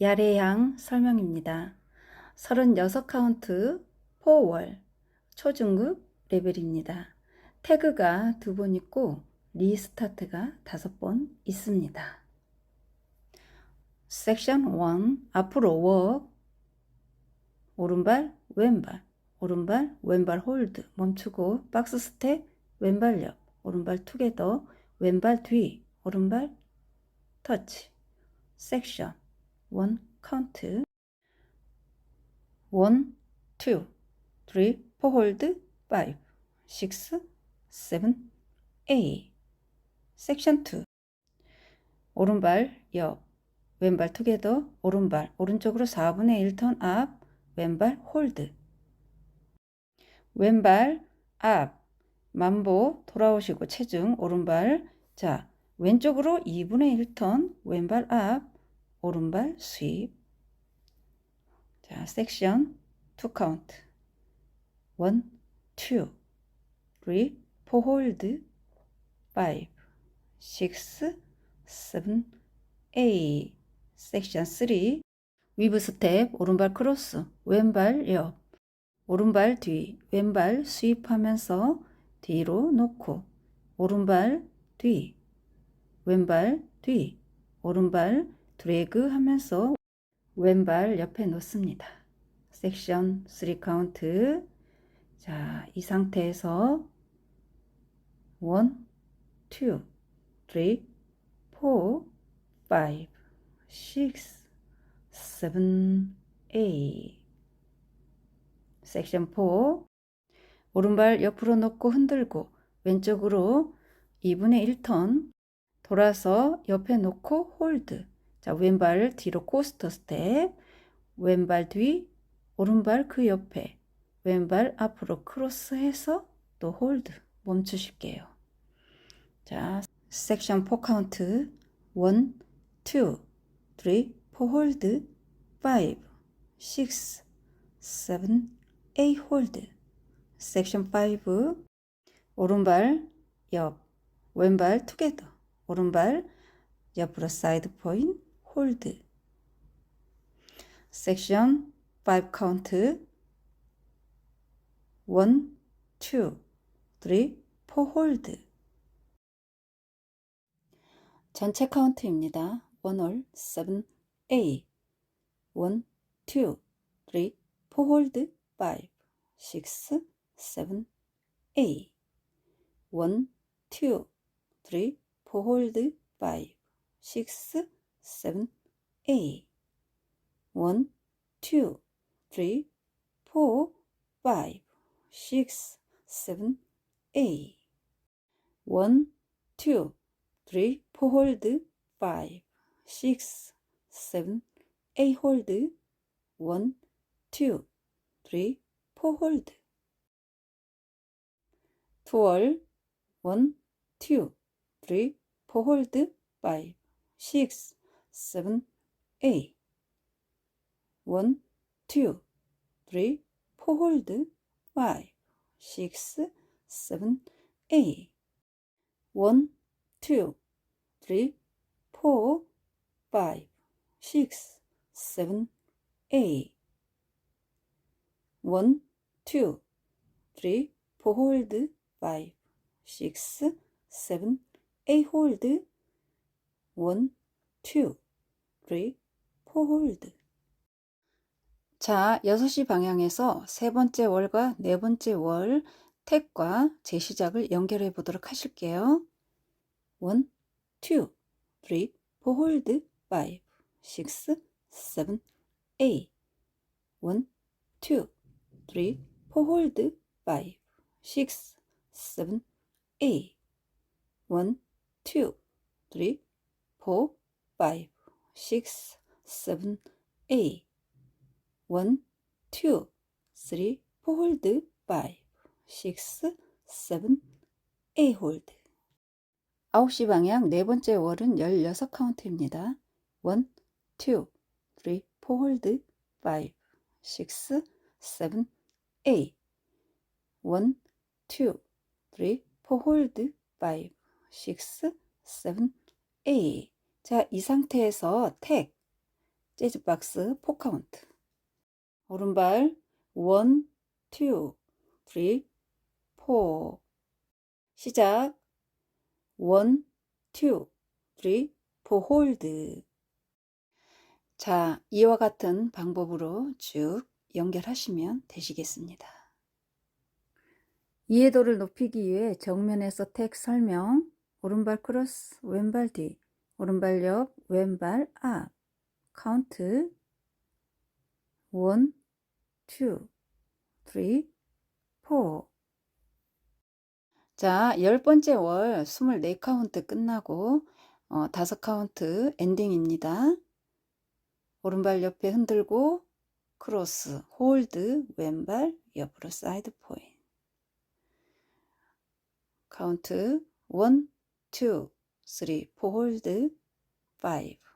야래양 설명입니다. 36카운트 4월 초중급 레벨입니다. 태그가 두 번 있고 리스타트가 다섯 번 있습니다. 섹션 1 앞으로 워 오른발 왼발 오른발 왼발 홀드 멈추고 박스 스텝 왼발 옆 오른발 투게더 왼발 뒤 오른발 터치 섹션 1 카운트 1 2 3 4 홀드 5 6 7 8 섹션 2 오른발 옆. 왼발 투게더 오른발. 오른쪽으로 4분의 1턴 앞 왼발 홀드 왼발 앞 만보 돌아오시고 체중 오른발. 자 왼쪽으로 2분의 1턴 왼발 앞 오른발 스윕. 자 섹션 2 카운트. 1 2 3 4 홀드 5 6 7 8 섹션 3 위브 스텝 오른발 크로스 왼발 옆. 오른발 뒤 왼발 스윕하면서 뒤로 놓고. 오른발 뒤 왼발 뒤 오른발 드래그 하면서 왼발 옆에 놓습니다. 섹션 3 카운트. 자, 이 상태에서 1, 2, 3, 4, 5, 6, 7, 8 섹션 4 오른발 옆으로 놓고 흔들고 왼쪽으로 2분의 1턴 돌아서 옆에 놓고 홀드 자 왼발 뒤로 코스터 스텝 왼발 뒤 오른발 그 옆에 왼발 앞으로 크로스해서 또 홀드 멈추실게요. 자 섹션 4 카운트. 1 2 3 4 홀드. 5 6 7 8 홀드. 섹션 5 오른발 옆 왼발 투게더. 오른발 옆으로 사이드 포인 홀드 섹션 5 카운트 1 2 3 4 홀드 전체 카운트입니다. 1홀 7 8 1 2 3 4 홀드 5 6 7 8 1 2 3 4 홀드 5 6 7 8 1 2 3 4 5 6 7 8 1 2 3 4 홀드 5 6 7 8 홀드 1 2 3 4 홀드 투월 1 2 3 4 홀드 5 6 7 8 1 2 3 4 홀드 5 6 7 8 1 2 3 4 5 6 7 8 1 2 3 4 홀드 5 6 7 8 홀드 1 2 3 4 홀드 자, 6시 방향에서 세 번째 월과 네 번째 월 택과 재시작을 연결해 보도록 하실게요. 1, 2, 3, 4 홀드 5, 6, 7, 8 1, 2, 3, 4 홀드 5, 6, 7, 8 1, 2, 3, 4, 5, 6, 7, 8 1, 2, 3, 4 홀드 5, 6, 7, 8 홀드 9시 방향 네 번째 월은 16 카운트입니다. 1, 2, 3, 4 홀드 5, 6, 7, 8 1, 2, 3, 4 홀드 5, 6, 7, 8 자, 이 상태에서 택 재즈 박스 4카운트. 오른발 1, 2, 3, 4. 시작. 1, 2, 3, 4 홀드. 자, 이와 같은 방법으로 쭉 연결하시면 되시겠습니다. 이해도를 높이기 위해 정면에서 텍 설명, 오른발 크로스, 왼발 뒤, 오른발 옆, 왼발 앞, 카운트 1, 2, 3, 4 자, 열 번째 월 24카운트 끝나고 어, 5카운트 엔딩입니다. 오른발 옆에 흔들고 크로스, 홀드, 왼발 옆으로 사이드 포인. 카운트 1, 2, 3, 4 홀드, 5.